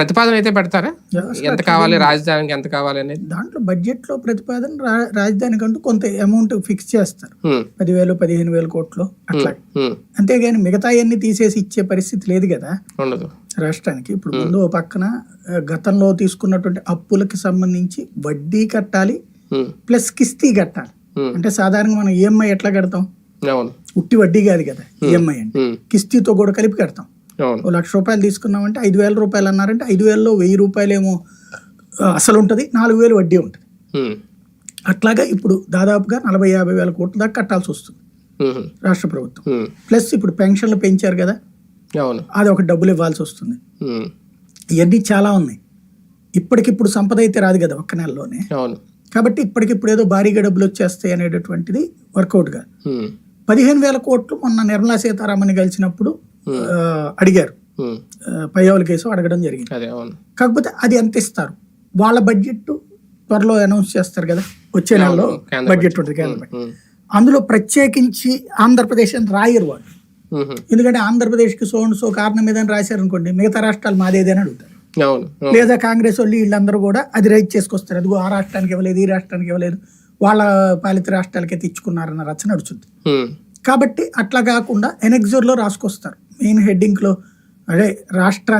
ప్రతిపాదన అయితే పెడతారా? ఎంత కావాలి రాజధానికి ఎంత కావాలి అనేది? దాంట్లో బడ్జెట్లో ప్రతిపాదన రాజధానికి అంటూ కొంత అమౌంట్ ఫిక్స్ చేస్తారు. పదివేలు పదిహేను వేల కోట్లు అట్లా. అంతేగాని మిగతా అన్ని తీసేసి ఇచ్చే పరిస్థితి లేదు కదా. ఉండదు. రాష్ట్రానికి ఇప్పుడు ముందు ఓ పక్కన గతంలో తీసుకున్నటువంటి అప్పులకి సంబంధించి వడ్డీ కట్టాలి ప్లస్ కిస్తీ కట్టాలి. అంటే సాధారణంగా మనం ఈఎంఐ ఎట్లా కడతాం? ఉట్టి వడ్డీ కాదు కదా ఈఎంఐ అంటే. హ్మ్, కిస్తీతో కూడా కలిపి కడతాం. లక్ష రూపాయలు తీసుకున్నామంటే ఐదు వేల రూపాయలు అన్నారంటే ఐదు వేలలో వెయ్యి రూపాయలేమో అసలు ఉంటుంది. నాలుగు వేలు వడ్డీ ఉంటుంది. అట్లాగా ఇప్పుడు దాదాపుగా నలభై యాభై వేల కోట్ల దాకా కట్టాల్సి వస్తుంది. రాష్ట్ర ప్రభుత్వం. ప్లస్ ఇప్పుడు పెన్షన్లు పెంచారు కదా. అది ఒక డబ్బులు ఇవ్వాల్సి వస్తుంది. ఇవన్నీ చాలా ఉన్నాయి. ఇప్పటికిప్పుడు సంపద అయితే రాదు కదా ఒక్క నెలలోనే. కాబట్టి ఇప్పటికిప్పుడు ఏదో భారీగా డబ్బులు వచ్చేస్తాయి అనేటటువంటిది వర్కౌట్ కాదు హ్మ్, పదిహేను వేల కోట్లు మొన్న నిర్మలా సీతారామన్ కలిసినప్పుడు అడిగారు. హ్మ్, ఆ, పయ్యావుల కేసు అడగడం జరిగింది. అదే అవును. కాకపోతే అది ఎంత ఇస్తారు? వాళ్ళ బడ్జెట్ త్వరలో అనౌన్స్ చేస్తారు కదా వచ్చే నెలలో బడ్జెట్. ఉంటుంది కేంద్ర హ్మ్, అందులో ప్రత్యేకించి ఆంధ్రప్రదేశ్ అని రాయరు వాళ్ళు. ఎందుకంటే ఆంధ్రప్రదేశ్కి సో అండ్ సో కారణం మీద రాశారు అనుకోండి మిగతా రాష్ట్రాలు మాదేదని అడుగుతారు. లేదా కాంగ్రెస్ వాళ్ళు వీళ్ళందరూ కూడా అది రైట్ చేసుకొస్తారు. అదిగో ఆ రాష్ట్రానికి ఇవ్వలేదు ఈ రాష్ట్రానికి ఇవ్వలేదు వాళ్ళ పాలిత రాష్ట్రాలకే తెచ్చుకున్నారన్న రచన నడుచుంది కాబట్టి అట్లా కాకుండా ఎనెక్జోర్లో రాసుకొస్తారు. మెయిన్ హెడ్డింగ్లో అదే రాష్ట్రానికి